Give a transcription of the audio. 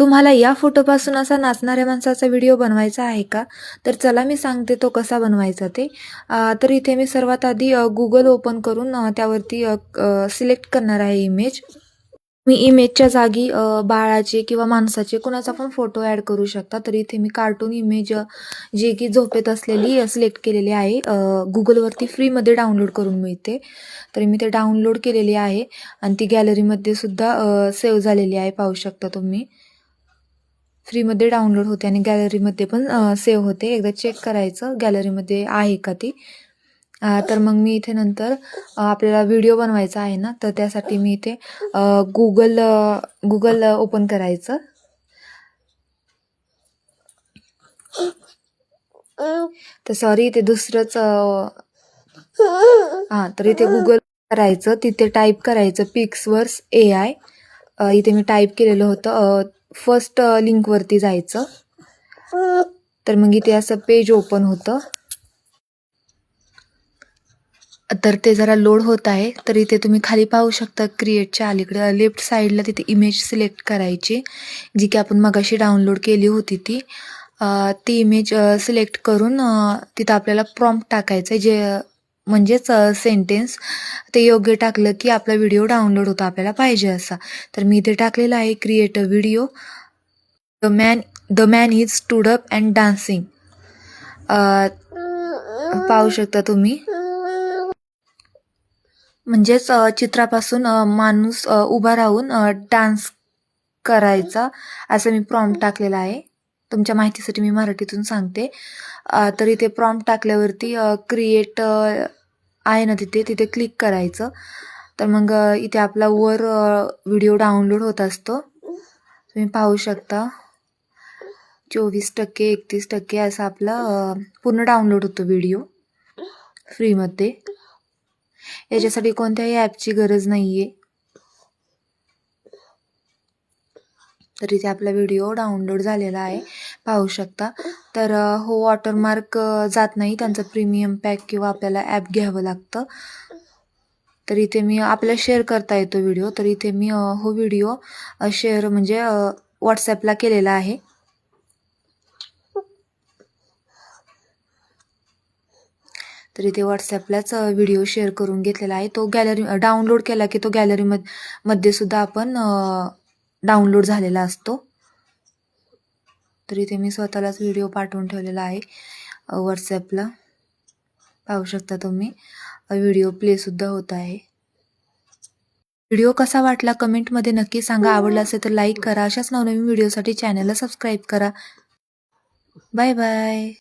तुम्हाला या फोटोपासून असा नाचणाऱ्या माणसाचा व्हिडिओ बनवायचा आहे का? तर चला मी सांगते तो कसा बनवायचा ते. तर इथे मी सर्वात आधी गुगल ओपन करून त्यावरती सिलेक्ट करणार आहे इमेज मी इमेजच्या जागी बाळाचे किंवा माणसाचे कुणाचा पण फोटो ॲड करू शकता. तर इथे मी कार्टून इमेज जे की झोपेत असलेली सिलेक्ट केलेली आहे. गुगलवरती फ्रीमध्ये डाउनलोड करून मिळते. तर मी ते डाउनलोड केलेली आहे. आणि ती गॅलरीमध्ये सुद्धा सेव्ह झालेली आहे पाहू शकता तुम्ही. फ्रीमध्ये डाउनलोड होते आणि गॅलरीमध्ये पण सेव्ह होते. एकदा चेक करायचं. गॅलरीमध्ये आहे का ती? तर मग मी इथे नंतर आपल्याला व्हिडिओ बनवायचा आहे ना तर त्यासाठी मी इथे गुगल गुगल ओपन करायचं. तर सॉरी इथे दुसरंच हां तर इथे गुगल करायचं. तिथे टाईप करायचं पिक्सवर्स ए आय इथे मी टाईप केलेलं होतं फर्स्ट लिंकवरती जायचं. तर मग इथे असं पेज ओपन होतं. तर ते जरा लोड होत आहे. तर इथे तुम्ही खाली पाहू शकता क्रिएटच्या अलीकडे. लेफ्ट साईडला तिथे इमेज सिलेक्ट करायची जी की आपण मगाशी डाउनलोड केली होती ती. अ, ती इमेज सिलेक्ट करून तिथं आपल्याला प्रॉम्प्ट टाकायचं आहे जे म्हणजेच सेंटेन्स ते योग्य टाकलं की आपला व्हिडिओ डाउनलोड होतो आपल्याला पाहिजे असा. तर मी इथे टाकलेला आहे create a video the man the man is stood up and dancing पाहू शकता तुम्ही? म्हणजेच चित्रापासून माणूस उभा राहून डान्स करायचा असं मी प्रॉम्प्ट टाकलेला आहे. तुमच्या माहितीसाठी मी मराठीतून सांगते. तर इथे प्रॉम्प्ट टाकल्यावरती क्रिएट आहे ना तिथे तिथे क्लिक करायचं. तर मग इथे आपला वर व्हिडिओ डाउनलोड होत असतो. तुम्ही पाहू शकता. चोवीस टक्के एकतीस टक्के असा आपला पूर्ण डाउनलोड होतो व्हिडिओ फ्रीमध्ये याच्यासाठी कोणत्याही ॲपची गरज नाही आहे तर इथे आपला व्हिडिओ डाउनलोड झालेला आहे. पाहू शकता. तर हो वॉटरमार्क जात नाही. त्यांचं प्रीमियम पॅक किंवा आपल्याला ॲप घ्यावं लागतं. तर इथे मी आपल्याला शेअर करता येतो व्हिडिओ तर इथे मी हो व्हिडिओ शेअर म्हणजे व्हॉट्सॲपला केलेला आहे. तर इथे व्हॉट्सॲपलाच व्हिडिओ शेअर करून घेतलेला आहे. तो गॅलरी डाउनलोड केला की तो गॅलरीमध्ये मध्ये सुद्धा आपण डाउनलोड झालेला असतो. तर इथे मी स्वतःलाच व्हिडिओ पाठवून ठेवलेला आहे व्हॉट्सॲपला पाहू शकता तुम्ही. व्हिडिओ प्लेसुद्धा होत आहे. व्हिडिओ कसा वाटला कमेंटमध्ये नक्की सांगा. आवडला असेल तर लाईक करा. अशाच नवनवीन व्हिडिओसाठी चॅनलला सबस्क्राईब करा. Bye bye.